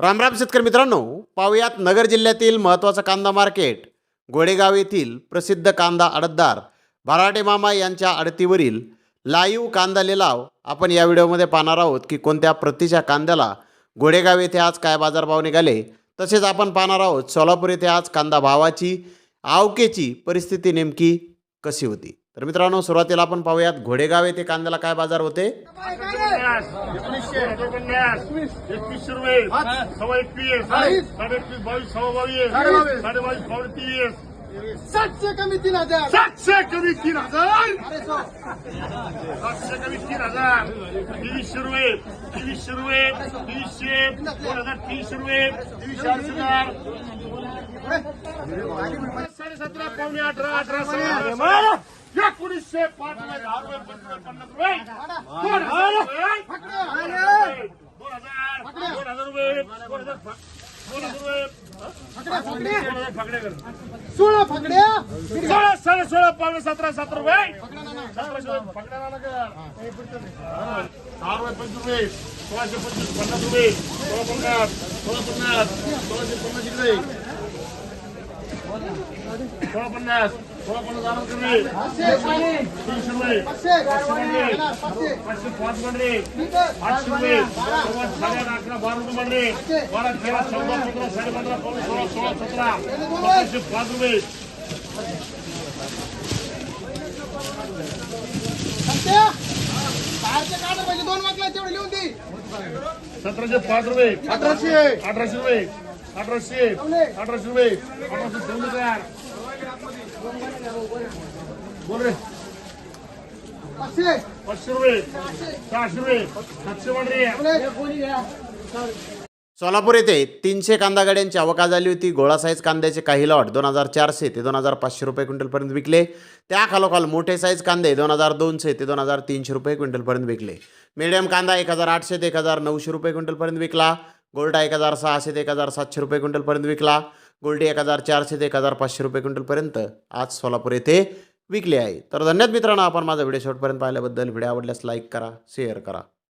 रामराम शेतकरी मित्रांनो पाहुयात नगर जिल्ह्यातील महत्त्वाचं कांदा मार्केट. गोडेगाव येथील प्रसिद्ध कांदा आडतदार भराटे मामा यांच्या आडतीवरील लाईव्ह कांदा लिलाव आपण या व्हिडिओमध्ये पाहणार आहोत की कोणत्या प्रतीच्या कांद्याला गोडेगाव येथे आज काय बाजारभाव निघाले. तसेच आपण पाहणार आहोत सोलापूर येथे आज कांदा भावाची आवकेची परिस्थिती नेमकी कशी होती. तर मित्रांनो सुरुवातीला आपण पाहूयात घोडेगाव येथे कांद्याला काय बाजार होते? एकवीसशे रुपये सव्वा एकवीस साडे एकवीस बावीस सव्वा बावीस साडे बावीस पावणे सातशे कमी तीन हजार सातशे कमी तीन हजार सातशे कमी तीन हजार तेवीसशे रुपये तेवीसशे रुपये तेवीसशे दोन हजार तीनशे रुपये तेवीसशे अडीच हजार साडेसतरा पावणे अठरा अठरा. एकोणीसशे पाच दहा रुपये पन्नास रुपये दोन हजार दोन हजार दोन हजार रुपये दोन हजार दोन हजार रुपये हजार सोळा फकड्या. सोळा साडे सोळा पावणे सतरा सात सहा पंचवीस रुपये. सोळाशे पंचवीस पन्नास रुपये. सोळा पन्नास सोळा पन्नास सोळाशे पन्नास इकडे. सोळा पन्नास सोळा पन्नास आराम रुपये तीनशे रुपये पाचशे पाचशे पाचशे पाच बनले आठशे रुपये सव्वा साडे आठ अकरा बारा रुपये बनले बारा तेरा चौदा पंधरा साडे पंधरा पावणे सोळा सोळा सतरा सतराशे पाच रुपये सत्या बाहेरचे काढा पाहिजे दोन वाकला तेवढे लिहून दे सतराशे पाच रुपये अठराशे अठराशे रुपये अठराशे अठराशे रुपये. अठराशे ठेवले तयार बोल. रे पाचशे पाचशे रुपये. सहाशे रुपये. सातशे म्हणजे सोलापूर येथे तीनशे कांदा गाड्यांची अवका झाली होती. गोळा साईज कांद्याचे काही लॉट दोन हजार चारशे ते दोन हजार पाचशे रुपये क्विंटलपर्यंत विकले. त्या खालोखाल मोठे साईज कांदे दोन हजार दोनशे ते दोन हजार तीनशे रुपये क्विंटलपर्यंत विकले. मीडियम कांदा एक हजार आठशे ते एक हजार नऊशे रुपये क्विंटलपर्यंत विकला. गोल्डा एक हजार सहाशे ते एक हजार सातशे रुपये क्विंटलपर्यंत विकला. गोल्डी एक हजार चारशे ते एक हजार पाचशे रुपये क्विंटलपर्यंत आज सोलापूर येथे विकले आहे. तर धन्यवाद मित्रांनो आपण माझा व्हिडिओ शेवटपर्यंत पाहिल्याबद्दल. व्हिडिओ आवडल्यास लाईक करा शेअर करा.